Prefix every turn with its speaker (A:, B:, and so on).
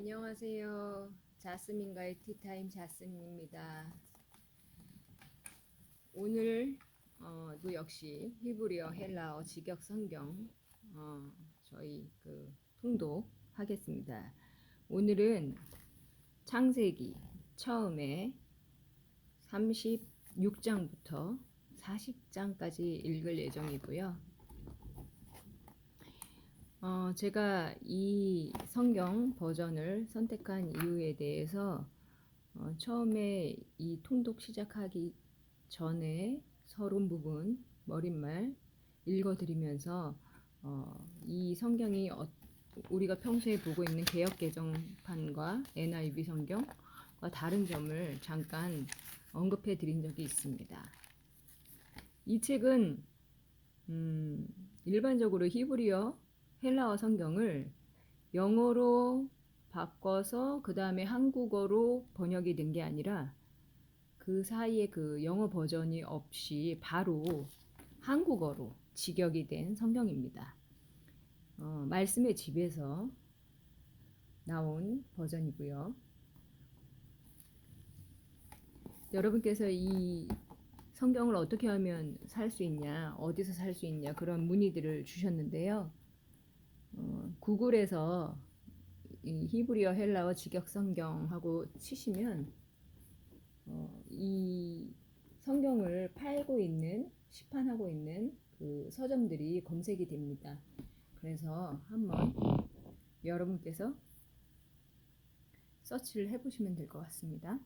A: 안녕하세요. 자스민과의 티타임 자스민입니다. 오늘 어, 도 역시 히브리어, 헬라어, 직역 성경 어, 저희 그 통독하겠습니다. 오늘은 창세기 처음에 36장부터 40장까지 읽을 예정이고요. 어, 제가 이 성경 버전을 선택한 이유에 대해서 어, 처음에 이 통독 시작하기 전에 서론 부분 머릿말 읽어드리면서 어, 이 성경이 어, 우리가 평소에 보고 있는 개역 개정판과 NIV 성경과 다른 점을 잠깐 언급해 드린 적이 있습니다. 이 책은 음, 일반적으로 히브리어 헬라어 성경을 영어로 바꿔서 그 다음에 한국어로 번역이 된 게 아니라 그 사이에 그 영어 버전이 없이 바로 한국어로 직역이 된 성경입니다. 어, 말씀의 집에서 나온 버전이고요. 여러분께서 이 성경을 어떻게 하면 살 수 있냐, 어디서 살 수 있냐 그런 문의들을 주셨는데요. 어, 구글에서 이 히브리어 헬라어 직역 성경하고 치시면 어, 이 성경을 팔고 있는 시판하고 있는 그 서점들이 검색이 됩니다. 그래서 한번 여러분께서 서치를 해보시면 될 것 같습니다.